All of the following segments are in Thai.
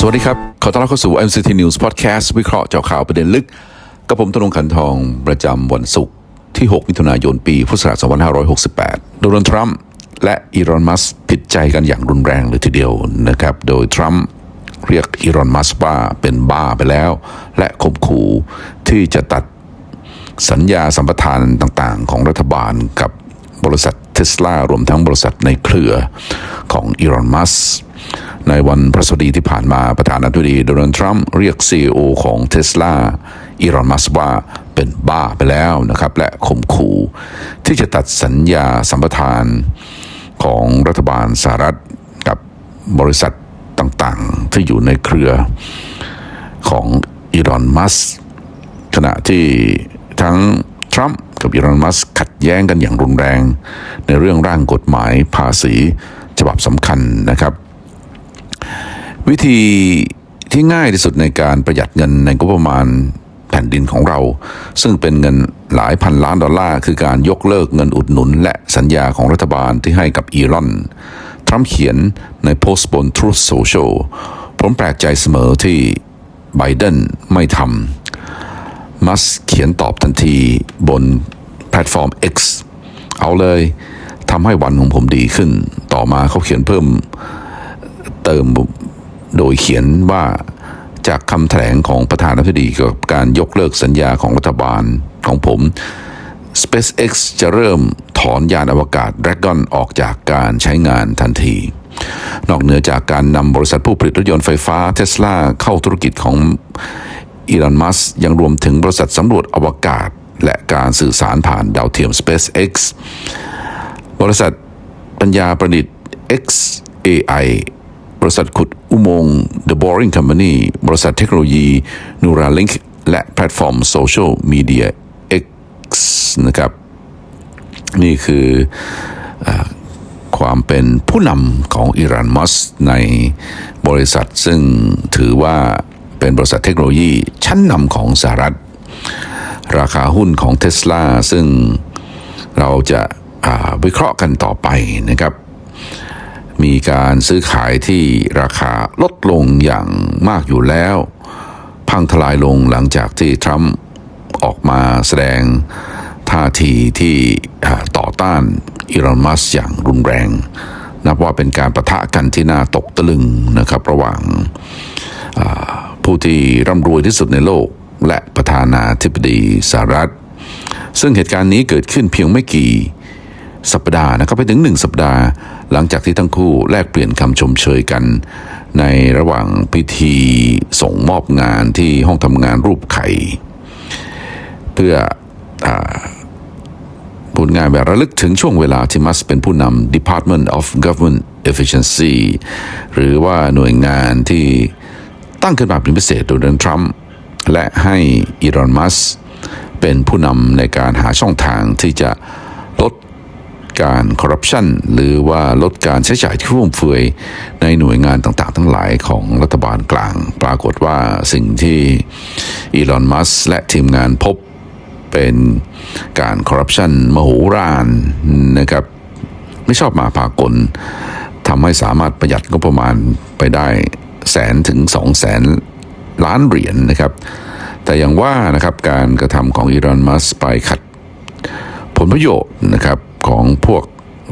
สวัสดีครับ ขอต้อนรับเข้าสู่ MCT News Podcast วิเคราะห์เจาะข่าวประเด็นลึก กับผมธนงขันทองประจำวันศุกร์ที่ 6 มิถุนายน ปี พุทธศักราช 2568 โดนัลด์ทรัมป์และอีรอนมัสผิดใจกันอย่างรุนแรงเลยทีเดียวนะครับ โดยทรัมป์เรียกอีรอนมัสว่าเป็นบ้าไปแล้ว และข่มขู่ที่จะตัดสัญญาสัมปทานต่างๆ ของรัฐบาลกับบริษัทเทสลารวมทั้งบริษัทในเครือของอีรอนมัส ในวันพฤหัสบดีที่ผ่านมาประธานาธิบดีโดนัลด์ทรัมป์เรียก CEO ของเทสลาอีรอนมัสว่าเป็นบ้าไปแล้วนะครับ และข่มขู่ที่จะตัดสัญญาสัมปทานของรัฐบาลสหรัฐกับบริษัทต่างๆ ที่อยู่ในเครือของอีรอนมัสขณะที่ทั้งทรัมป์กับอีลอนมัสขัดแย้งกันอย่างรุนแรง ในเรื่องร่างกฎหมายภาษีฉบับสำคัญนะครับ วิธีที่ง่ายที่สุดในการประหยัดเงินในงบประมาณแผ่นดินของเรา ซึ่งเป็นเงินหลายพันล้านดอลลาร์ คือการยกเลิกเงินอุดหนุน และสัญญาของรัฐบาลที่ให้กับอีลอนทรัมป์เขียนในโพสต์บน Truth Social ผมแปลกใจเสมอที่ไบเดนไม่ทำมัสเขียนตอบทันทีบนแพลตฟอร์ม X เอาเลยทำให้วันของผมดีขึ้น ต่อมาเขาเขียนเพิ่มเติม โดยเขียนว่าจากคำแถลงของประธานาธิบดีเกี่ยวกับการยกเลิกสัญญาของรัฐบาลของผม SpaceX จะเริ่มถอนยานอวกาศ Dragon ออกจากการใช้งานทันที นอกเหนือจากการนำบริษัทผู้ผลิตรถยนต์ไฟฟ้าเทสลาเข้าธุรกิจของอีลอนมัสยังรวมถึงบริษัทสำรวจอวกาศ และการสื่อสารผ่านดาวเทียม SpaceX บริษัทปัญญาประดิษฐ์ XAI บริษัทขุด อุโมงค์ The Boring Company บริษัทเทคโนโลยี Neuralink และแพลตฟอร์มโซเชียลมีเดีย X นะครับ นี่คืออความเป็นผู้นำของอีรานมัสในบริษัทซึ่งถือว่าเป็นบริษัทเทคโนโลยีชั้นนำของสหรัฐ ราคาหุ้นของเทสลาซึ่งเราจะาวิเคราะห์กันต่อไปนะครับ มีการซื้อขายที่ราคาลดลงอย่างมากอยู่แล้ว พังทลายลงหลังจากที่ทรัมป์ออกมาแสดงท่าทีที่ต่อต้านอีลอนมัสอย่างรุนแรง นับว่าเป็นการประทะกันที่น่าตกตะลึงนะครับ ระหว่างผู้ที่ร่ำรวยที่สุดในโลกและประธานาธิบดีสหรัฐ ซึ่งเหตุการณ์นี้เกิดขึ้นเพียงไม่กี่ สัปดาห์นะครับไปถึงหนึ่งสัปดาห์ หลังจากที่ทั้งคู่แลกเปลี่ยนคำชมเชยกัน ในระหว่างพิธีส่งมอบงานที่ห้องทำงานรูปไข่ เพื่ออผลงานแบบระลึกถึงช่วงเวลาที่มัสเป็นผู้นำ Department of Government Efficiency หรือว่าหน่วยงานที่ตั้งขึ้นมาเป็นพิเศษโดยโดนัลด์ทรัมป์และให้อีรอนมัสเป็นผู้นำในการหาช่องทางที่จะ การคอร์รัปชันหรือว่าลดการใช้จ่ายที่ฟุ่มเฟือยในหน่วยงานต่างๆ ทั้งหลายของรัฐบาลกลาง ปรากฏว่าสิ่งที่อีลอนมัสและทีมงานพบเป็นการคอร์รัปชันมโหฬารนะครับ ไม่ชอบมาพากลทำให้สามารถประหยัดงบประมาณไปได้แสนถึงสองแสนล้านเหรียญนะครับ แต่อย่างว่านะครับการกระทำของอีลอนมัสไปขัดผลประโยชน์นะครับ ของพวก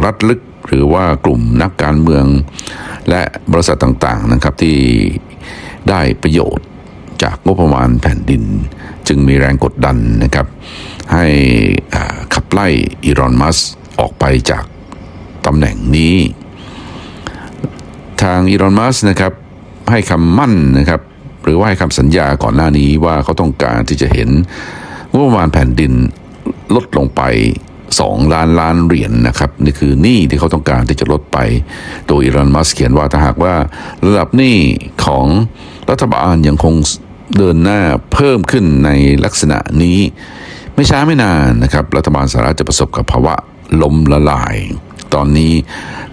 รัฐลึกหรือว่ากลุ่มนักการเมือง และบริษัทต่างๆนะครับที่ได้ประโยชน์จากงบประมาณแผ่นดิน จึงมีแรงกดดันนะครับ ให้ขับไล่อีรอนมัสออกไปจากตำแหน่งนี้ ทางอีรอนมัสนะครับให้คำมั่นนะครับ หรือว่าให้คำสัญญาก่อนหน้านี้ว่าเขาต้องการที่จะเห็นงบประมาณแผ่นดินลดลงไป 2 ล้านล้านเหรียญนนะครับนี่คือหนี้ที่เขาต้องการที่จะลดไป โดยอีรอนมัสเขียนว่าถ้าหากว่าระดับหนี้ของรัฐบาลยังคงเดินหน้าเพิ่มขึ้นในลักษณะนี้ ไม่ช้าไม่นานนะครับ รัฐบาลสหรัฐจะประสบกับภาวะล้มละลาย ตอนนี้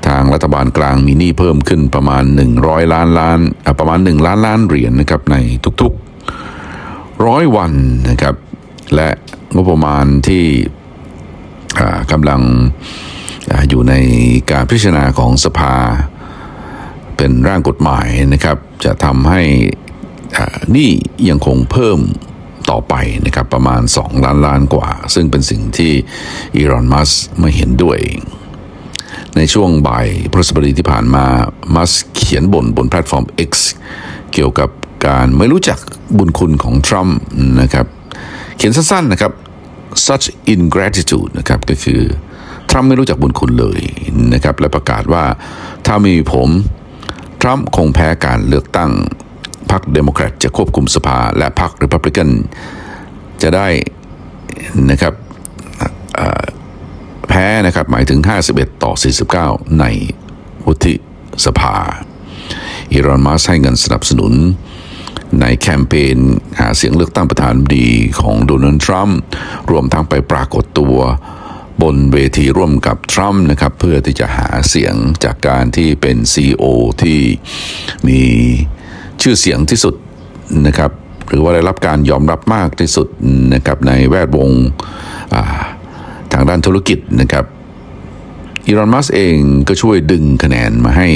ทางรัฐบาลกลางมีหนี้เพิ่มขึ้นประมาณ 100 ล้านล้านประมาณ 1 ล้านล้านเหรียญนะครับในทุกๆร้อยวันนะครับ และงบประมาณที่ กำลังอยู่ในการพิจารณาของสภา เป็นร่างกฎหมายนะครับ จะทำให้นี่ยังคงเพิ่มต่อไปนะครับประมาณ 2 ล้านล้านกว่า ซึ่งเป็นสิ่งที่อีรอนมัสไม่เห็นด้วย ในช่วงบ่ายพฤหัสบดีที่ผ่านมา มัสเขียนบ่นบนแพลตฟอร์ม X เกี่ยวกับการไม่รู้จักบุญคุณของทรัมป์นะครับ เขียนสั้นๆนะครับ such ingratitude นะครับก็คือทรัมป์ไม่รู้จักบุญคุณเลยนะครับและประกาศว่าถ้าไมมีผม ทรัมป์คงแพ้การเลือกตั้งพรรคเดโมแครตจะควบคุมสภา และพรรคริพับลิกันจะได้นะครับแพ้นะครับหมายถึง 51 ต่อ 49 ในวุฒิสภาอีรอนมัสให้เงินสนับสนุน ในแคมเปญหาเสียงเลือกตั้งประธานบดีของโดนัลด์ทรัมป์รวมทั้งไปปรากฏตัวบนเวทีร่วมกับทรัมป์นะครับ เพื่อที่จะหาเสียงจากการที่เป็น CEO ที่มีชื่อเสียงที่สุดนะครับ หรือว่าได้รับการยอมรับมากที่สุดนะครับในแวดวงาทางด้านธุรกิจนะครับอีรอนมัสเองก็ช่วยดึงคะแนนมาให้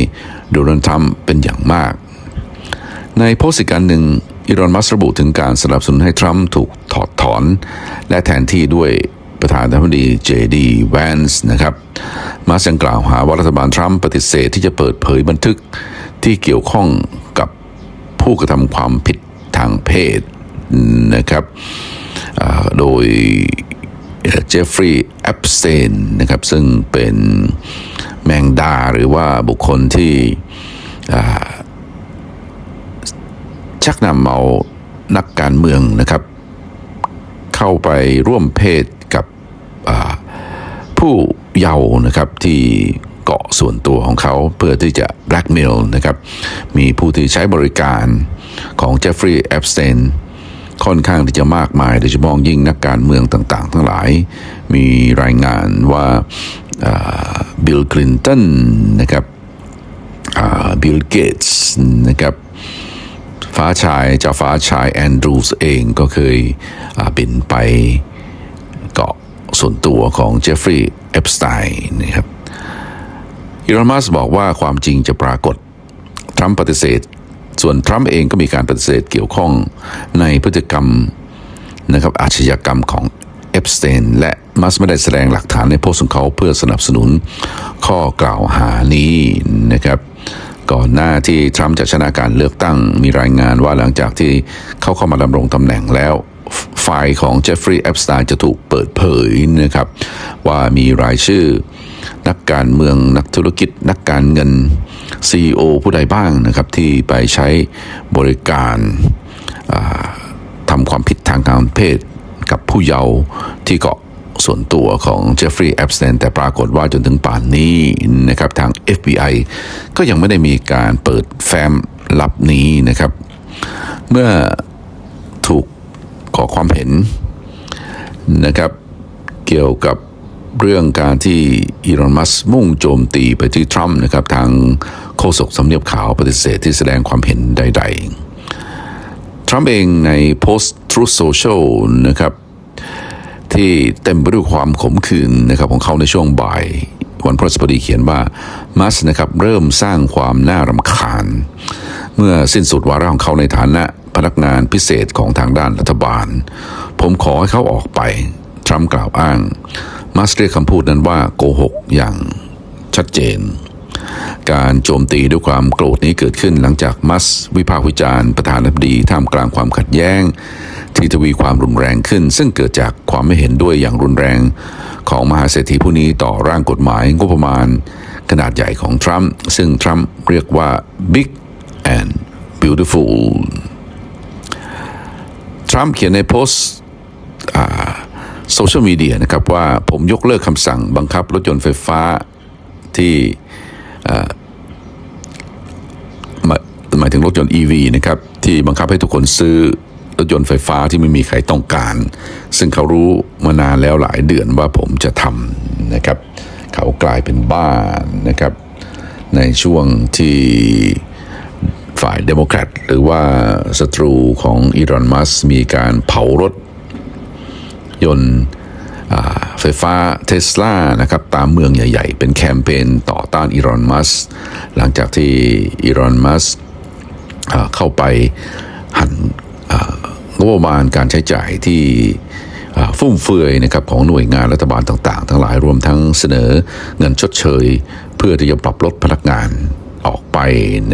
โดนัลด์ทรัมป์เป็นอย่างมาก ในโพสต์อีกการหนึ่งอีรอนมัสระบุถึงการสนับสนุนให้ทรัมป์ถูกถอดถอน และแทนที่ด้วยประธานาธิบดีเจดีแวนส์นะครับมัสยังกล่าวหาว่ารัฐบาลทรัมป์ปฏิเสธที่จะเปิดเผยบันทึกที่เกี่ยวข้องกับผู้กระทำความผิดทางเพศนะครับโดยเจฟฟรีย์แอปสเตนนะครับซึ่งเป็นแมงดาหรือว่าบุคคลที่ ชักนำเอานักการเมืองนะครับ เข้าไปร่วมเพศกับผู้เยาว์นะครับที่เกาะส่วนตัวของเขาเพื่อที่จะ blackmail นะครับ มีผู้ที่ใช้บริการของเจฟฟรีย์แอปสเตนค่อนข้างที่จะมากมายโดยเฉพาะยิ่งนักการเมืองต่างๆ ทั้งหลาย มีรายงานว่าบิลคลินตันนะครับบิลเกตส์นะครับ ฟ้าชายเจ้าฟ้าชายแอนดรูสเองก็เคยบินไปเกาะส่วนตัวของเจฟฟรีย์เอปสไตน์นะครับอีรอนมัสบอกว่าความจริงจะปรากฏ ทรัมป์ปฏิเสธ ส่วนทรัมป์เองก็มีการปฏิเสธเกี่ยวข้องในพฤติกรรมนะครับอาชญากรรมของเอปสเตนและมัสไม่ได้แสดงหลักฐานในโพสต์ของเขาเพื่อสนับสนุนข้อกล่าวหานี้นะครับ ก่อนหน้าที่ทรัมป์จะชนะการเลือกตั้ง มีรายงานว่าหลังจากที่เขาเข้ามาดำรงตำแหน่งแล้วไฟล์ของเจฟฟรีย์แอปสไตน์จะถูกเปิดเผยนะครับว่ามีรายชื่อ นักการเมืองนักธุรกิจ นักการเงิน CEO ผู้ใดบ้างนะครับที่ไปใช้บริการาทำความผิดทางการเพศกับผู้เยาว์ที่เกาะ ส่วนตัวของเจฟฟรีย์แอปสเตนแต่ปรากฏว่าจนถึงป่านนี้นะครับทาง FBI ก็ยังไม่ได้มีการเปิดแฟ้มลับนี้นะครับ เมื่อถูกขอความเห็นนะครับ เกี่ยวกับเรื่องการที่อีลอนมัสมุ่งโจมตีไปที่ทรัมป์นะครับ ทางโฆษกสำเนียบขาวปฏิเสธที่แสดงความเห็นใด ๆ ทรัมป์เองในโพสต์ Truth Social นะครับ ที่เต็มไปด้วยความขมขื่นนะครับของเขาในช่วงบ่ายวันพฤหัสบดีเขียนว่ามัสนะครับเริ่มสร้างความน่ารำคาญ เมื่อสิ้นสุดวาระของเขาในฐานะพนักงานพิเศษของทางด้านรัฐบาล ผมขอให้เขาออกไป ทรัมป์กล่าวอ้าง มัสเรียกคำพูดนั้นว่าโกหกอย่างชัดเจน การโจมตีด้วยความโกรธนี้เกิดขึ้นหลังจากมัสวิพากษ์วิจารณ์ประธานาธิบดีท่ามกลางความขัดแย้ง ที่ทวีความรุนแรงขึ้น ซึ่งเกิดจากความไม่เห็นด้วยอย่างรุนแรง ของมหาเศรษฐีผู้นี้ต่อร่างกฎหมายงบประมาณ ขนาดใหญ่ของทรัมป์ซึ่งทรัมป์เรียกว่า big and beautiful ทรัมป์เขียนในโพสต์โซเชียลมีเดียนะครับว่าผมยกเลิกคำสั่งบังคับรถยนต์ไฟฟ้าที่หมายหมายถึงรถยนต์ EV นะครับที่บังคับให้ทุกคนซื้อ รถยนต์ไฟฟ้าที่ไม่มีใครต้องการ ซึ่งเขารู้มานานแล้วหลายเดือนว่าผมจะทำนะครับ เขากลายเป็นบ้านะครับ ในช่วงที่ฝ่ายเดโมแครตหรือว่าศัตรูของอีรอนมัสมีการเผารถ ยนต์ไฟฟ้าเทสลานะครับตามเมืองใหญ่ ๆ เป็นแคมเปญต่อต้านอีรอนมัสหลังจากที่อีรอนมัสเข้าไปหัน งบประมาณการใช้จ่ายที่ฟุ่มเฟือยนะครับของหน่วยงานรัฐบาลต่าง ๆ ทั้งหลายรวมทั้งเสนอเงินชดเชย เพื่อที่จะปรับลดพนักงานออกไป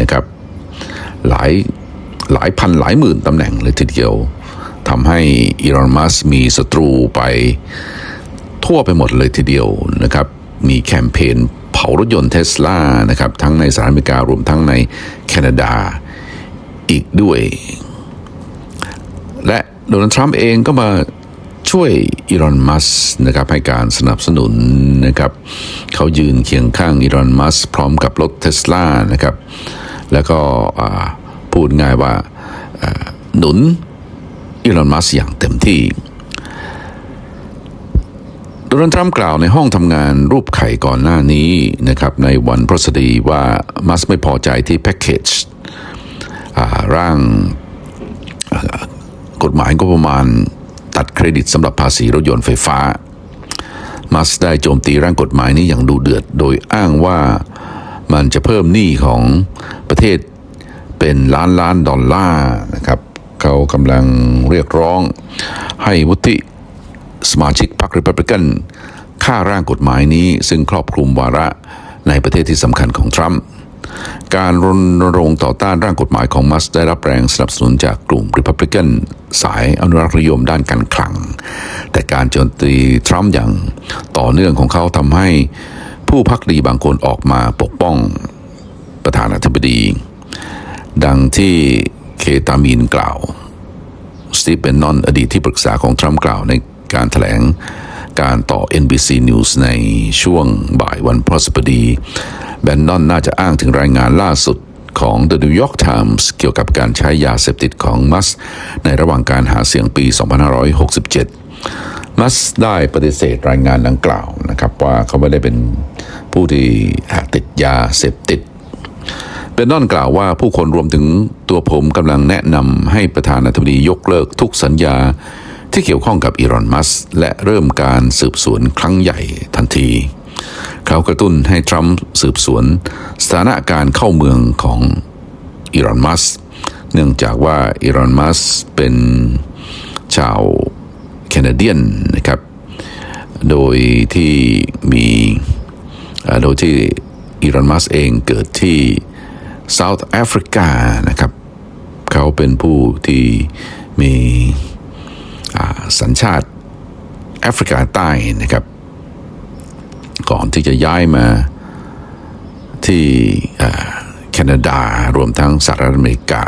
นะครับหลายหลายพันหลายหมื่นตำแหน่งเลยทีเดียวทำให้อีรอนมัสมีศัตรูไปทั่วไปหมดเลยทีเดียวนะครับมีแคมเปญเผารถยนต์เทสลานะครับทั้งในสหรัฐอเมริการวมทั้งในแคนาดาอีกด้วย และโดนัลด์ทรัมป์เองก็มาช่วยอีรอนมัสนะครับให้การสนับสนุนนะครับเขายืนเคียงข้างอีรอนมัสพร้อมกับรถเทสลานะครับแล้วก็พูดง่ายว่าหนุนอีลอนมัสอย่างเต็มที่โดนัลด์ทรัมป์กล่าวในห้องทำงานรูปไข่ก่อนหน้านี้นะครับในวันพฤษฎีว่ามัสไม่พอใจที่แพ็กเกจร่าง กฎหมายก็ประมาณตัดเครดิตสำหรับภาษีรถยนต์ไฟฟ้า มัสได้โจมตีร่างกฎหมายนี้อย่างดูเดือด โดยอ้างว่ามันจะเพิ่มหนี้ของประเทศเป็นล้านล้านดอลลาร์นะครับ เขากำลังเรียกร้องให้วุฒิสมาชิกพรรคริพับลิกันค่าร่างกฎหมายนี้ซึ่งครอบคลุมวาระในประเทศที่สำคัญของทรัมป์ การรณรงค์ต่อต้านร่างกฎหมายของมัสได้รับแรงสนับสนุนจากกลุ่มริพับลิกันสายอนุรักษ์นิยมด้านการคลัง แต่การโจมตีทรัมป์อย่างต่อเนื่องของเขาทำให้ผู้พักดีบางคนออกมาปกป้องประธานาธิบดี ดังที่เคตามีนกล่าวสตีฟเบนนอนอดีตที่ปรึกษาของทรัมป์กล่าวในการถแถลงการต่อ NBC News ในช่วงบ่ายวันพฤหัสบดี แบนนอนน่าจะอ้างถึงรายงานล่าสุดของ The New York Times เกี่ยวกับการใช้ยาเสพติดของมัส ในระหว่างการหาเสียงปี 2567 มัสได้ปฏิเสธรายงานดังกล่าวนะครับว่าเขาไม่ได้เป็นผู้ที่ติดยาเสพติดเบนนอนกล่าวว่าผู้คนรวมถึงตัวผมกำลังแนะนำให้ประธานาธิบดียกเลิกทุกสัญญาที่เกี่ยวข้องกับอีรอนมัส และเริ่มการสืบสวนครั้งใหญ่ทันที เขากระตุ้นให้ทรัมป์สืบสวน สถานการณ์เข้าเมืองของอีรอนมัสเนื่องจากว่าอีรอนมัสเป็นชาวแคนาเดียนนะครับ โดยที่มีโดยที่อีรอนมัสเองเกิดที่เซาท์แอฟริกานะครับ เขาเป็นผู้ที่มีสัญชาติแอฟริกาใต้นะครับ ก่อนที่จะย้ายมาที่แคนาดารวมทั้งสหรัฐอเมริกา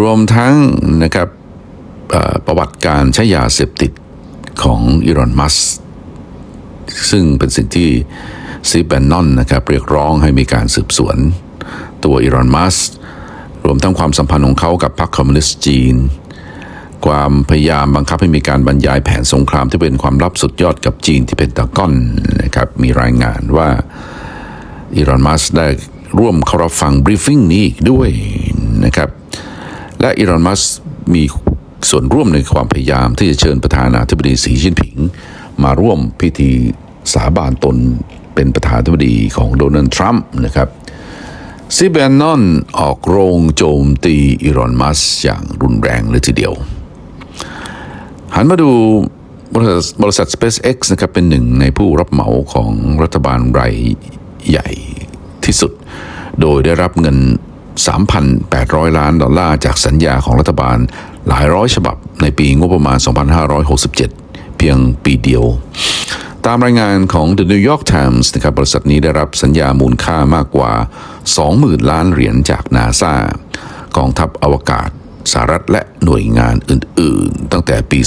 รวมทั้งนะครับประวัติการใช้ยาเสพติดของอีรอนมัสซึ่งเป็นสิ่งที่ซีแบนนอนนะครับเรียกร้องให้มีการสืบสวนตัวอีรอนมัสรวมทั้งความสัมพันธ์ของเขากับพรรคคอมมิวนิสต์จีน ความพยายามบังคับให้มีการบรรยายแผนสงครามที่เป็นความลับสุดยอดกับจีนที่เป็นตะก้อนนะครับมีรายงานว่าอีรอนมัสได้ร่วมเข้ารับฟังบรีฟิงนี้ด้วยนะครับและอีรอนมัสมีส่วนร่วมในความพยายามที่จะเชิญประธานาธิบดีสีจิ้นผิง มาร่วมพิธีสาบานตนเป็นประธานาธิบดีของโดนัลด์ทรัมป์นะครับซิเบนนอนออกโรงโจมตีอีรอนมัสอย่างรุนแรงเลยทีเดียว หันมาดูบริษัทบริษัท SpaceX นะครับเป็นหนึ่งในผู้รับเหมาของรัฐบาลรายใหญ่ที่สุด โดยได้รับเงิน 3,800 ล้านดอลลาร์จากสัญญาของรัฐบาลหลายร้อยฉบับในปีงบประมาณ 2567 เพียงปีเดียว ตามรายงานของ The New York Times นะครับบริษัทนี้ได้รับสัญญามูลค่ามากกว่า 20,000 ล้านเหรียญจากนาซากองทัพอวกาศ สหรัฐและหน่วยงานอื่น ๆ ตั้งแต่ปี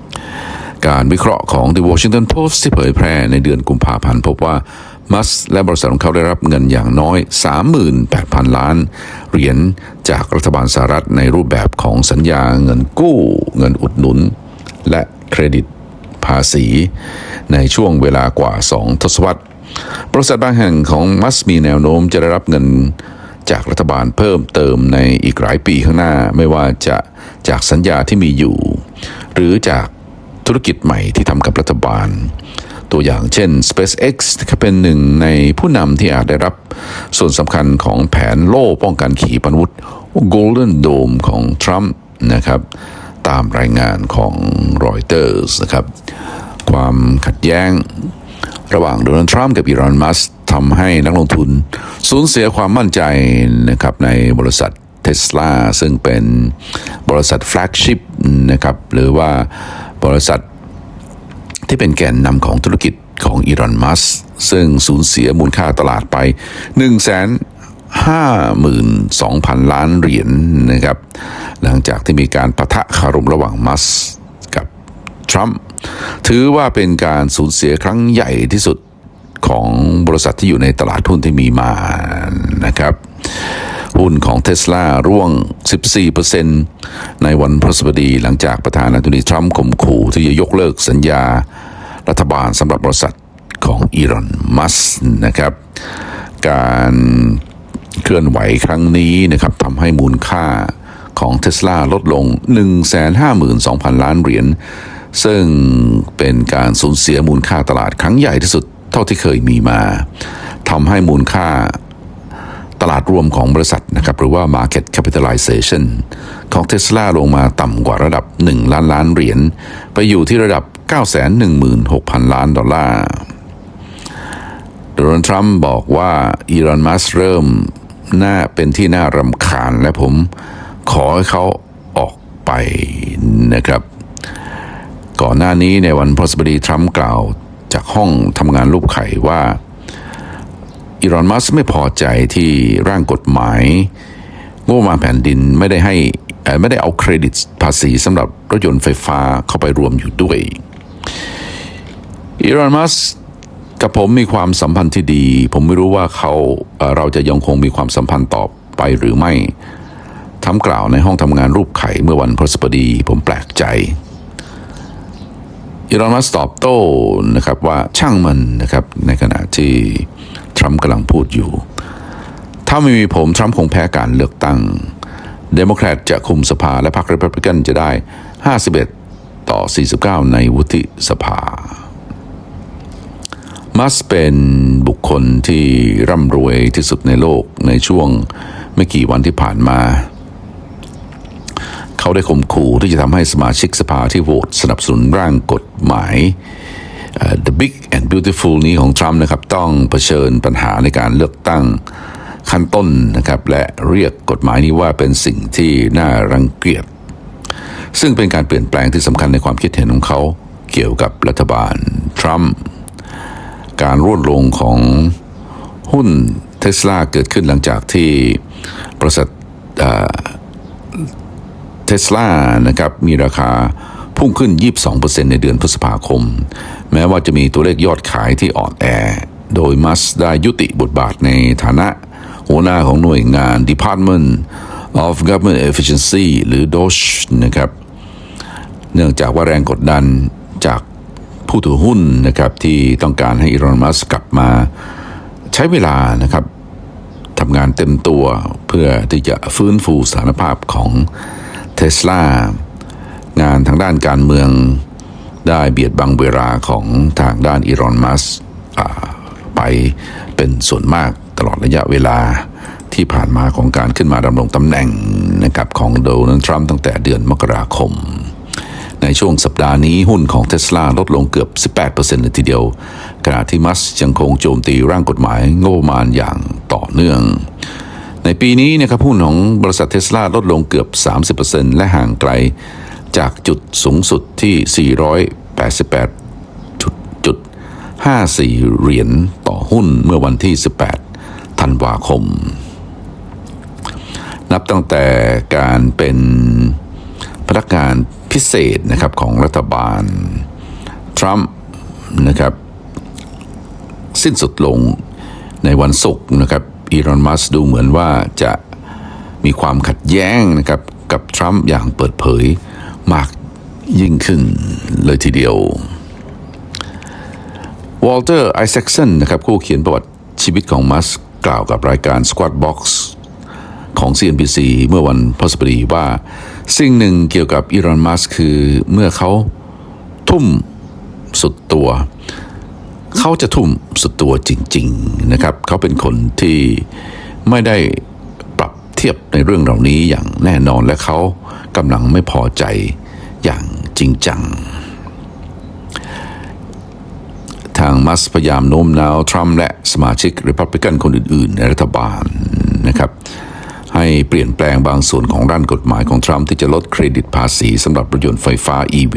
2551 การวิเคราะห์ของ The Washington Post ที่เผยแพร่ในเดือนกุมภาพันธ์พบว่ามัสและบริษัทของเขาได้รับเงินอย่างน้อย 38,000 ล้าน เหรียญจากรัฐบาลสหรัฐในรูปแบบของสัญญาเงินกู้ เงินอุดหนุน และเครดิตภาษี ในช่วงเวลากว่า 2 ทศวรรษ บริษัทบางแห่งของมัสมีแนวโน้มจะได้รับเงิน จากรัฐบาลเพิ่มเติมในอีกหลายปีข้างหน้า ไม่ว่าจะจากสัญญาที่มีอยู่ หรือจากธุรกิจใหม่ที่ทำกับรัฐบาล ตัวอย่างเช่น SpaceX เป็นหนึ่งในผู้นำที่อาจได้รับส่วนสำคัญของแผนโล่ป้องกันขีปนาวุธ Golden Dome ของทรัมป์นะครับ ตามรายงานของรอยเตอร์สนะครับ ความขัดแย้งระหว่างโดนัลด์ทรัมป์กับอีลอนมัส ทำให้นักลงทุนสูญเสียความมั่นใจนะครับในบริษัทเทสลาซึ่งเป็นบริษัทแฟลกชิพนะครับหรือว่าบริษัทที่เป็นแกนนำของธุรกิจของอีลอนมัสซึ่งสูญเสียมูลค่าตลาดไป 1 5 2 0 0 0 ล้านเหรียญนะครับ หลังจากที่มีการประทะคารมระหว่างมัสกับทรัมป์ถือว่าเป็นการสูญเสียครั้งใหญ่ที่สุด ของบริษัทที่อยู่ในตลาดหุ้นที่มีมานะครับหุ้นของเทสลาร่วง 14%ในวันพฤหัสบดีหลังจากประธานาธิบดีทรัมป์ข่มขู่ที่จะยกเลิกสัญญารัฐบาลสำหรับบริษัทของอีรอนมัสนะครับ การเคลื่อนไหวครั้งนี้นะครับทำให้มูลค่าของเทสลาลดลง 152,000 ล้านเหรียญ ซึ่งเป็นการสูญเสียมูลค่าตลาดครั้งใหญ่ที่สุด เท่าที่เคยมีมาทำให้มูลค่าตลาดรวมของบริษัทนะครับหรือว่า Market Capitalization ของ Tesla ลงมาต่ำกว่าระดับ 1 ล้านล้านเหรียญ ไปอยู่ที่ระดับ 916,000 ล้านดอลลาร์โดนัลด์ทรัมป์บอกว่าอีลอนมัสเริ่มน่าเป็นที่น่ารำคาญและผมขอให้เขาออกไปนะครับ ก่อนหน้านี้ในวันพฤหัสบดีทรัมป์กล่าว จากห้องทำงานรูปไข่ว่าอีลอนมัสไม่พอใจที่ร่างกฎหมายงบประมาณแผ่นดินไม่ได้ให้ไม่ได้เอาเครดิตภาษีสำหรับรถยนต์ไฟฟ้าเข้าไปรวมอยู่ด้วยอีลอนมัสกับผมมีความสัมพันธ์ที่ดี ผมไม่รู้ว่าเขาเราจะยังคงมีความสัมพันธ์ต่อไปหรือไม่ทำกล่าวในห้องทำงานรูปไข่เมื่อวันพฤหัสบดีผมแปลกใจ อีลอนมัสตอบโต้นะครับว่าช่างมันนะครับในขณะที่ทรัมป์กำลังพูดอยู่ ถ้าไม่มีผมทรัมป์คงแพ้การเลือกตั้งเดโมแครตจะคุมสภาและพรรครีพับลิกันจะได้ 51 ต่อ 49 ในวุฒิสภา มัสเป็นบุคคลที่ร่ำรวยที่สุดในโลกในช่วงไม่กี่วันที่ผ่านมา เขาได้ข่มขู่ที่จะทำให้สมาชิกสภาที่โหวตสนับสนุนร่างกฎหมาย The Big and Beautiful นี้ของทรัมป์นะครับ ต้องเผชิญปัญหาในการเลือกตั้งขั้นต้นนะครับ และเรียกกฎหมายนี้ว่าเป็นสิ่งที่น่ารังเกียจ ซึ่งเป็นการเปลี่ยนแปลงที่สำคัญในความคิดเห็นของเขาเกี่ยวกับรัฐบาลทรัมป์การร่วงลงของหุ้นเทสลาเกิดขึ้นหลังจากที่บริษัท เทสลานะครับมีราคาพุ่งขึ้น 22%ในเดือนพฤษภาคม แม้ว่าจะมีตัวเลขยอดขายที่อ่อนแอ โดยมัสได้ยุติบทบาทในฐานะ หัวหน้าของหน่วยงาน Department of Government Efficiency หรือ DOGE นะครับ เนื่องจากว่าแรงกดดันจากผู้ถือหุ้นนะครับที่ต้องการให้อีลอนมัสก์กลับมาใช้เวลานะครับทำงานเต็มตัวเพื่อที่จะฟื้นฟูสถานภาพของ เทสลางานทางด้านการเมืองได้เบียดบังเวลาของทางด้านอีลอนมัสไปเป็นส่วนมากตลอดระยะเวลาที่ผ่านมาของการขึ้นมาดำรงตำแหน่งนะครับของโดนัลด์ทรัมป์ตั้งแต่เดือนมกราคม ในช่วงสัปดาห์นี้หุ้นของเทสลาลดลงเกือบ 18%เลยทีเดียว ขณะที่มัสยังคงโจมตีร่างกฎหมายงบประมาณอย่างต่อเนื่อง ในปีนี้นะครับหุ้นของบริษัทเทสลาลดลงเกือบ 30%และห่างไกลจากจุดสูงสุดที่ 488จุดจุด54 เหรียญต่อหุ้นเมื่อวันที่ 18 ธันวาคม นับตั้งแต่การเป็นพนักงานพิเศษนะครับของรัฐบาล ทรัมป์นะครับ สิ้นสุดลงในวันศุกร์นะครับ อีลอนมัสดูเหมือนว่าจะมีความขัดแย้งนะครับกับทรัมป์อย่างเปิดเผยมากยิ่งขึ้นเลยทีเดียววอลเตอร์ไอแซคสันนะครับผู้เขียนประวัติชีวิตของมัสกล่าวกับรายการ Squad Box ของ CNBC เมื่อวันพฤหัสบดีว่า สิ่งหนึ่งเกี่ยวกับอีลอนมัสคือเมื่อเขาทุ่มสุดตัว เขาจะทุ่มสุดตัวจริง ๆนะครับ เขาเป็นคนที่ไม่ได้ปรับเทียบในเรื่องเหล่านี้อย่างแน่นอนและเขากำลังไม่พอใจอย่างจริงจัง ทางมัสพยายามโน้มน้าวทรัมป์และสมาชิกริพับลิกันคนอื่น ๆ ในรัฐบาลนะครับให้เปลี่ยนแปลงบางส่วนของด้านกฎหมายของทรัมป์ที่จะลดเครดิตภาษีสำหรับรถยนต์ไฟฟ้า EV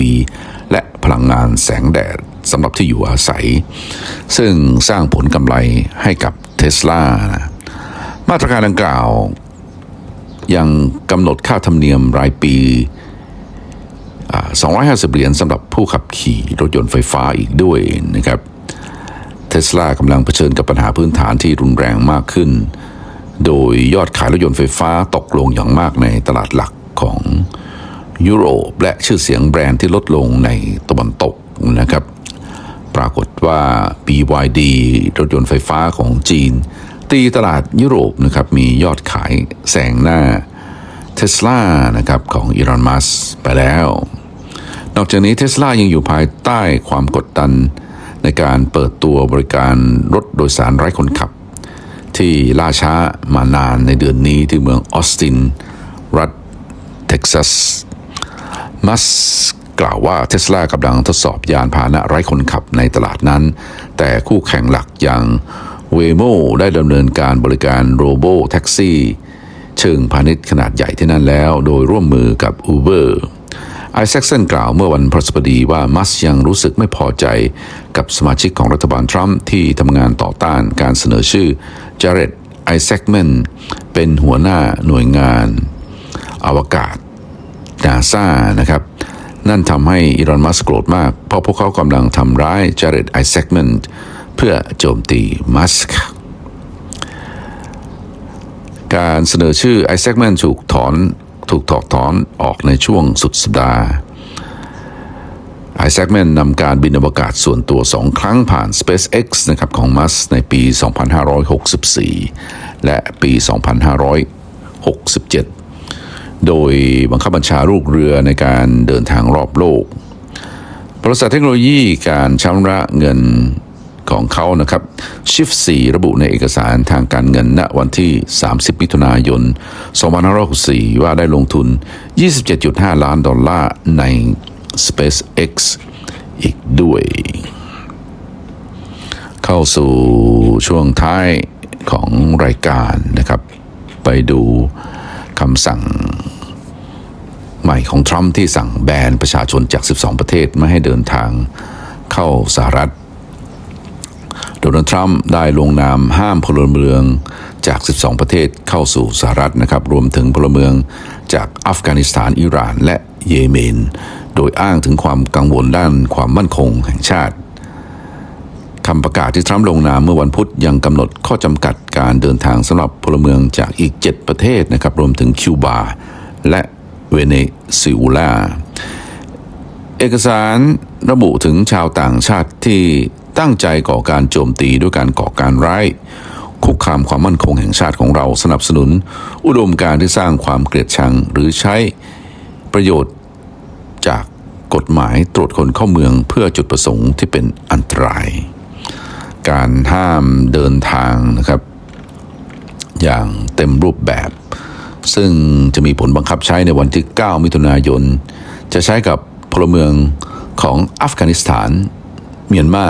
และพลังงานแสงแดด สำหรับที่อยู่อาศัย ซึ่งสร้างผลกำไรให้กับเทสลามาตรการดังกล่าว ยังกำหนดค่าธรรมเนียมรายปี 250 เหรียญสำหรับผู้ขับขี่รถยนต์ไฟฟ้าอีกด้วยนะครับเทสลากำลังเผชิญกับปัญหาพื้นฐานที่รุนแรงมากขึ้น โดยยอดขายรถยนต์ไฟฟ้าตกลงอย่างมากในตลาดหลักของยุโรปและชื่อเสียงแบรนด์ที่ลดลงในตะวันตกนะครับ ปรากฏว่า BYD รถยนต์ไฟฟ้าของจีน ตีตลาดยุโรปนะครับมียอดขายแซงหน้าเทสลานะครับของอีลอนมัสไปแล้ว นอกจากนี้เทสลายังอยู่ภายใต้ความกดดัน ในการเปิดตัวบริการรถโดยสารไร้คนขับ ที่ล่าช้ามานานในเดือนนี้ที่เมืองออสติน รัฐเท็กซัสมัส กล่าวว่าเทสลากำลังทดสอบยานพาหนะไร้คนขับในตลาดนั้น แต่คู่แข่งหลักอย่างเวโมได้ดำเนินการบริการโรโบแท็กซี่เชิงพาณิชย์ขนาดใหญ่ที่นั่นแล้ว โดยร่วมมือกับ Uber ไอแซคสันกล่าวเมื่อวันพฤหัสบดีว่ามัสยังรู้สึกไม่พอใจกับสมาชิกของรัฐบาลทรัมป์ที่ทำงานต่อต้านการเสนอชื่อจาร์เรดไอแซคแมนเป็นหัวหน้าหน่วยงานอวกาศนาซานะครับ นั่นทำให้อีรอนมัสโกรธมาก เพราะพวกเขากำลังทำร้ายจาร์เรดไอแซคแมนเพื่อโจมตีมัสก์การเสนอชื่อไอแซคแมนถูกถอนถูกถอดถอนออกในช่วงสุดสัปดาห์ไอแซคแมนนำการบินอวกาศส่วนตัวสองครั้งผ่าน SpaceX นะครับของมัสในปี 2564 และปี 2567 โดยบังคับบัญชาลูกเรือในการเดินทางรอบโลก บริษัทเทคโนโลยีการชำระเงินของเขานะครับ Shift 4ระบุในเอกสารทางการเงินณวันที่ 30 มิถุนายน 2564 ว่าได้ลงทุน 27.5 ล้านดอลลาร์ใน SpaceX อีกด้วย เข้าสู่ช่วงท้ายของรายการนะครับ ไปดูคำสั่ง ใหม่ของทรัมป์ที่สั่งแบนประชาชนจาก 12 ประเทศไม่ให้เดินทางเข้าสหรัฐ โดนัลด์ทรัมป์ได้ลงนามห้ามพลเมืองจาก 12 ประเทศเข้าสู่สหรัฐนะครับ รวมถึงพลเมืองจากอัฟกานิสถานอิหร่าน และเยเมน โดยอ้างถึงความกังวลด้านความมั่นคงแห่งชาติคำประกาศที่ทรัมป์ลงนามเมื่อวันพุธยังกำหนดข้อจำกัดการเดินทางสำหรับพลเมืองจากอีก 7 ประเทศนะครับ รวมถึงคิวบา และ เวเนซุเอลา เอกสารระบุถึงชาวต่างชาติที่ตั้งใจก่อการโจมตีด้วยการก่อการร้ายคุกคามความมั่นคงแห่งชาติของเราสนับสนุน อุดมการที่สร้างความเกลียดชังหรือใช้ประโยชน์จากกฎหมายตรวจคนเข้าเมืองเพื่อจุดประสงค์ที่เป็นอันตราย การห้ามเดินทางนะครับ อย่างเต็มรูปแบบ ซึ่งจะมีผลบังคับใช้ในวันที่ 9 มิถุนายน จะใช้กับพลเมืองของอัฟกานิสถาน เมียนมา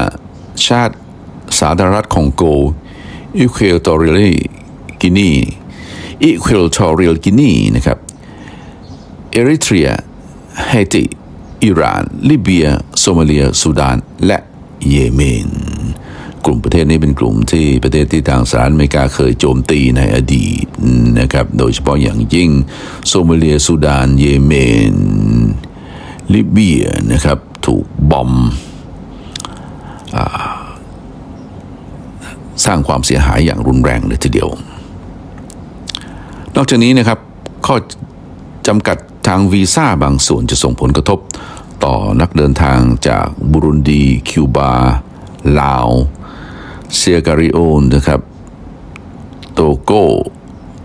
ชาติสาธารณรัฐคองโกอิควอตอรียลกินีอิควอตอรียลกินีนะครับเอริเทรียเฮติ อิหร่าน ลิเบีย โซมาเลีย สุดาน และเยเมน กลุ่มประเทศนี้เป็นกลุ่มที่ประเทศที่ทางสหรัฐอเมริกาเคยโจมตีในอดีตนะครับ โดยเฉพาะอย่างยิ่งโซมาเลียสุดาน เยเมน ลิเบียนะครับ ถูกบอมอสร้างความเสียหายอย่างรุนแรงเลยทีเดียว นอกจากนี้นะครับข้อจำกัดทางวีซ่าบางส่วนจะส่งผลกระทบต่อนักเดินทางจากบุรุนดี คิวบา ลาว เซียการิโอนนะครับ โตโก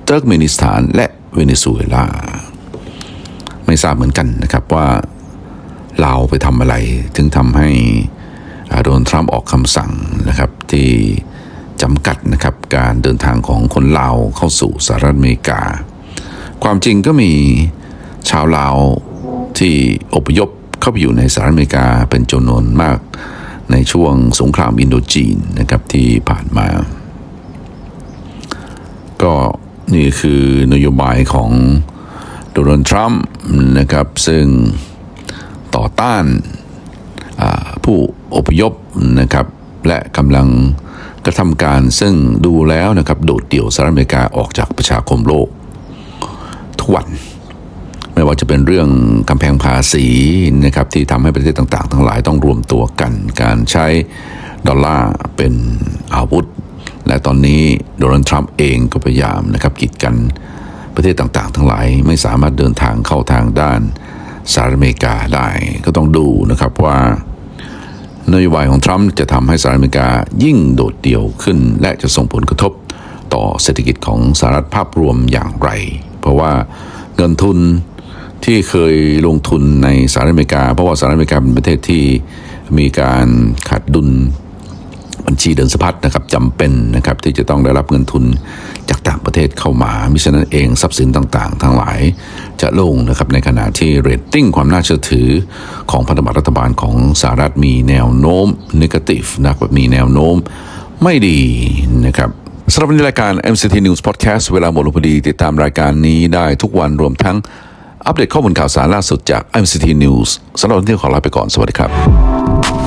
เติร์กเมนิสถาน และเวเนซุเอลา ไม่ทราบเหมือนกันนะครับว่าลาไปทำอะไรถึงทำให้โดนทรัมป์ออกคำสั่งนะครับที่จำกัดนะครับการเดินทางของคนลาวเข้าสู่สหรัฐอเมริกา ความจริงก็มีชาวลาวที่อพยพเข้าไปอยู่ในสหรัฐอเมริกาเป็นจำนวนมาก ในช่วงสงครามอินโดจีนนะครับที่ผ่านมา ก็นี่คือนโยบายของโดนัลด์ทรัมป์นะครับซึ่งต่อต้านผู้อพยพนะครับและกำลังกระทำการซึ่งดูแล้วนะครับโดดเดี่ยวสหรัฐอเมริกาออกจากประชาคมโลกทุกวัน ไม่ว่าจะเป็นเรื่องกำแพงภาษีนะครับที่ทำให้ประเทศต่างๆ ทั้งหลายต้องรวมตัวกัน การใช้ดอลลาร์เป็นอาวุธ และตอนนี้โดนัลด์ทรัมป์เองก็พยายามนะครับกีดกันประเทศต่างๆ ทั้งหลายไม่สามารถเดินทางเข้าทางด้านสหรัฐอเมริกาได้ก็ต้องดูนะครับว่านโยบายของทรัมป์จะทำให้สหรัฐอเมริกายิ่งโดดเดี่ยวขึ้น และจะส่งผลกระทบต่อเศรษฐกิจของสหรัฐภาพรวมอย่างไร เพราะว่าเงินทุน ที่เคยลงทุนในสหรัฐอเมริกา เพราะว่าสหรัฐอเมริกาเป็นประเทศที่มีการขาดดุลบัญชีเดินสะพัดนะครับจำเป็นนะครับที่จะต้องได้รับเงินทุนจากต่างประเทศเข้ามามิฉะนั้นเองทรัพย์สินต่างๆ ทั้งหลายจะลงนะครับในขณะที่เรตติ้งความน่าเชื่อถือของพันธบัตรรัฐบาลของสหรัฐมีแนวโน้มนิกาทีฟนะครับมีแนวโน้มไม่ดีนะครับสำหรับวันนี้รายการ MCT News Podcast เวลาหมดลงพอดี ติดตามรายการนี้ได้ทุกวันรวมทั้ง อัปเดตข้อมูลข่าวสารล่าสุดจาก MCT News สำหรับวันนี้ขอลาไปก่อนสวัสดีครับ